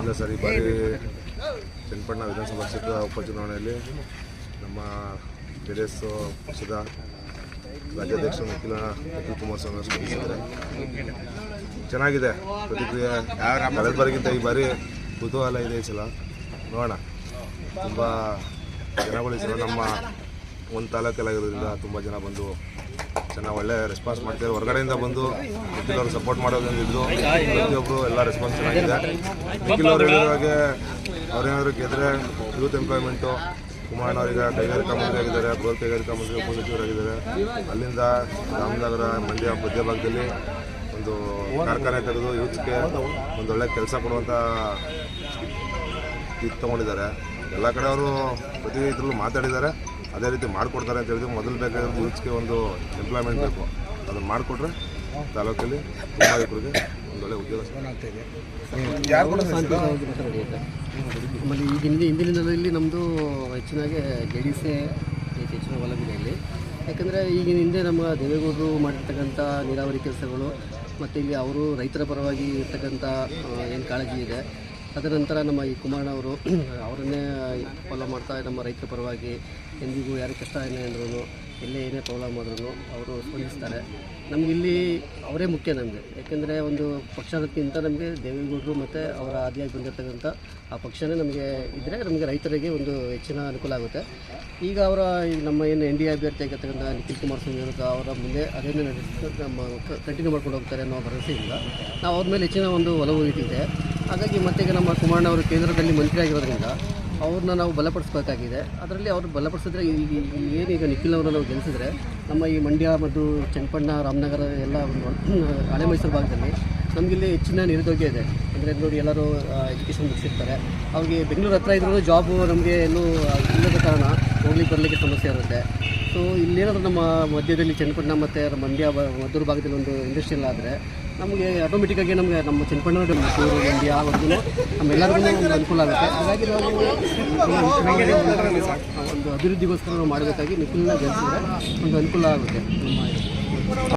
ಇಲ್ಲ ಸರ್, ಈ ಬಾರಿ ಚನ್ನಪಟ್ಟಣ ವಿಧಾನಸಭಾ ಕ್ಷೇತ್ರ ಉಪಚುನಾವಣೆಯಲ್ಲಿ ನಮ್ಮ ಜೆ ಡಿ ಎಸ್ ಪಕ್ಷದ ರಾಜ್ಯಾಧ್ಯಕ್ಷ ವಕೀಲ ಅತುಲ್ ಕುಮಾರಸ್ವಾಮಿ ಅವರು ಸ್ಪರ್ಧಿಸಿದ್ದಾರೆ ಚೆನ್ನಾಗಿದೆ ಪ್ರತಿಕ್ರಿಯೆ. ಕಳೆದ ಬಾರಿಗಿಂತ ಈ ಬಾರಿ ಕುತೂಹಲ ಇದೆ ಈ ಸಲ. ನೋಡೋಣ. ತುಂಬ ಜನಗಳು ಈ ಸಲ ನಮ್ಮ ಒಂದು ತಾಲೂಕಲ್ಲಾಗಿರೋದ್ರಿಂದ ತುಂಬ ಜನ ಬಂದು ಚೆನ್ನಾಗಿ ಒಳ್ಳೆ ರೆಸ್ಪಾನ್ಸ್ ಮಾಡ್ತಿದ್ದಾರೆ. ಹೊರಗಡೆಯಿಂದ ಬಂದು ನಿಖಿಲ್ ಅವರು ಸಪೋರ್ಟ್ ಮಾಡೋದ್ರಿಂದ ಇದ್ದು ಪ್ರತಿಯೊಬ್ಬರು ಎಲ್ಲ ರೆಸ್ಪಾನ್ಸ್ ಚೆನ್ನಾಗಿದೆ. ನಿಖಿಲ್ ಅವರು ಹೇಳಿದಾಗೆ ಅವ್ರೇನಾದ್ರು ಗೆದ್ರೆ ಯೂತ್ ಎಂಪ್ಲಾಯ್ಮೆಂಟು ಕುಮಾರಣ್ಣ ಅವರಿಗೆ ಕೈಗಾರಿಕಾ ಮಂತ್ರಿ ಆಗಿದ್ದಾರೆ ಬೃಹತ್ ಕೈಗಾರಿಕಾ ಮಂತ್ರಿ ಉಪಸಚಿವರಾಗಿದ್ದಾರೆ ಅಲ್ಲಿಂದ ರಾಮನಗರ, ಮಂಡ್ಯ ಮಧ್ಯಭಾಗದಲ್ಲಿ ಒಂದು ಕಾರ್ಖಾನೆ ತೆಗೆದು ಯೂತ್ಗೆ ಒಂದು ಒಳ್ಳೆ ಕೆಲಸ ಕೊಡುವಂಥ ಇದು ತೊಗೊಂಡಿದ್ದಾರೆ. ಎಲ್ಲ ಕಡೆ ಅವರು ಪ್ರತಿ ಇದರಲ್ಲೂ ಮಾತಾಡಿದ್ದಾರೆ. ಅದೇ ರೀತಿ ಮಾಡಿಕೊಡ್ತಾರೆ ಅಂತ ಹೇಳಿದ್ರೆ ಮೊದಲು ಬೇಕಾದ್ರೆ ಯೂತ್ಸ್ಗೆ ಒಂದು ಎಂಪ್ಲಾಯ್ಮೆಂಟ್ ಬೇಕು. ಅದನ್ನು ಮಾಡಿಕೊಟ್ರೆ ತಾಲೂಕಲ್ಲಿ ತುಂಬ ಯುವಕರಿಗೆ ಒಂದು ಒಳ್ಳೆ ಉದ್ಯೋಗ ಆಮೇಲೆ ಈಗಿನ ಹಿಂದಿನ ದಿನದಲ್ಲಿ ನಮ್ಮದು ಹೆಚ್ಚಿನಾಗೆ ಜೆ ಡಿ ಸಿ ಹೆಚ್ಚಿನ ಒಲವಿದೆ ಇಲ್ಲಿ. ಯಾಕಂದರೆ ಈಗಿನ ಹಿಂದೆ ನಮ್ಮ ದೇವೇಗೌಡರು ಮಾಡಿರ್ತಕ್ಕಂಥ ನೀರಾವರಿ ಕೆಲಸಗಳು ಮತ್ತು ಇಲ್ಲಿ ಅವರು ರೈತರ ಪರವಾಗಿ ಇರ್ತಕ್ಕಂಥ ಏನು ಕಾಳಜಿ ಇದೆ. ತದನಂತರ ನಮ್ಮ ಈ ಕುಮಾರಣ್ಣ ಅವರು, ಅವರನ್ನೇ ಫಾಲೋ ಮಾಡ್ತಾ ನಮ್ಮ ರೈತರ ಪರವಾಗಿ ಎಂದಿಗೂ ಯಾರು ಕಷ್ಟ ಏನೇ ಅಂದ್ರೂ ಎಲ್ಲೇ ಏನೇ ಪ್ರಾಬ್ಲಮ್ ಆದ್ರೂ ಅವರು ಸ್ಪಂದಿಸ್ತಾರೆ. ನಮಗಿಲ್ಲಿ ಅವರೇ ಮುಖ್ಯ ನಮಗೆ. ಯಾಕೆಂದರೆ ಒಂದು ಪಕ್ಷಕ್ಕಿಂತ ನಮಗೆ ದೇವೇಗೌಡರು ಮತ್ತು ಅವರ ಆದಿಯಾಗಿ ಬಂದಿರತಕ್ಕಂಥ ಆ ಪಕ್ಷನೇ ನಮಗೆ ಇದ್ದರೆ ನಮಗೆ ರೈತರಿಗೆ ಒಂದು ಹೆಚ್ಚಿನ ಅನುಕೂಲ ಆಗುತ್ತೆ. ಈಗ ಅವರ ನಮ್ಮ ಏನು ಎನ್ ಡಿ ಅಭ್ಯರ್ಥಿ ಆಗಿರ್ತಕ್ಕಂಥ ನಿಖಿಲ್ ಕುಮಾರಸ್ವಾಮಿ ಅವರು ಅವರ ಮುಂದೆ ಅದೇನೇ ನಡೆಸಿ ನಮ್ಮ ಕಂಟಿನ್ಯೂ ಮಾಡ್ಕೊಂಡು ಹೋಗ್ತಾರೆ ಅನ್ನೋ ಭರವಸೆಯಿಂದ ನಾವು ಅವ್ರ ಮೇಲೆ ಹೆಚ್ಚಿನ ಒಂದು ಒಲವು ಇಟ್ಟಿದೆ ಹಾಗಾಗಿ ಮತ್ತೆ ಈಗ ನಮ್ಮ ಕುಮಾರಣ್ಣ ಅವರು ಕೇಂದ್ರದಲ್ಲಿ ಮಂತ್ರಿ ಆಗಿರೋದ್ರಿಂದ ಅವ್ರನ್ನ ನಾವು ಬಲಪಡಿಸ್ಬೇಕಾಗಿದೆ. ಅದರಲ್ಲಿ ಅವ್ರು ಬಲಪಡಿಸಿದ್ರೆ ಈಗ ಏನೀಗ ನಿಖಿಲ್ ಅವರನ್ನು ನಾವು ಗೆಲ್ಲಿಸಿದ್ರೆ ನಮ್ಮ ಈ ಮಂಡ್ಯ ಮತ್ತು ಚನ್ನಪಣ್ಣ, ರಾಮನಗರ ಎಲ್ಲ ಹಳೆ ಮೈಸೂರು ಭಾಗದಲ್ಲಿ ನಮಗಿಲ್ಲಿ ಹೆಚ್ಚಿನ ನಿರುದ್ಯೋಗ ಇದೆ. ಅಂದರೆ ನೋಡಿ ಎಲ್ಲರೂ ಎಜುಕೇಷನ್ ಮುಗಿಸಿರ್ತಾರೆ. ಅವ್ರಿಗೆ ಬೆಂಗಳೂರು ಹತ್ರ ಇದ್ರೂ ಜಾಬು ನಮಗೆ ಎಲ್ಲೂ ಇಲ್ಲದ ಕಾರಣ ಹೋಗ್ಲಿಕ್ಕೆ ಬರಲಿಕ್ಕೆ ಸಮಸ್ಯೆ ಇರುತ್ತೆ. ಸೊ ಇಲ್ಲೇನಾದರೂ ನಮ್ಮ ಮಧ್ಯದಲ್ಲಿ ಚನ್ನಪಟ್ಟಣ ಮತ್ತು ಮಂಡ್ಯ ಮಧುರ ಭಾಗದಲ್ಲಿ ಒಂದು ಇಂಡಸ್ಟ್ರಿಯಲ್ ಆದರೆ ನಮಗೆ ಆಟೋಮೆಟಿಕ್ಕಾಗಿ ನಮಗೆ ನಮ್ಮ ಚನ್ನಪಟ್ಟಣ ಮೈಸೂರು, ಮಂಡ್ಯ ಒಂದು ನಮ್ಮೆಲ್ಲರಿಗೂ ಒಂದು ಅನುಕೂಲ ಆಗುತ್ತೆ. ಹಾಗಾಗಿ ನಾವು ಒಂದು ಅಭಿವೃದ್ಧಿಗೋಸ್ಕರ ನಾವು ಮಾಡಬೇಕಾಗಿ ನಿಖಿಲ್ನ ಜನಿಸಿದ್ರೆ ಒಂದು ಅನುಕೂಲ ಆಗುತ್ತೆ. ನಮ್ಮ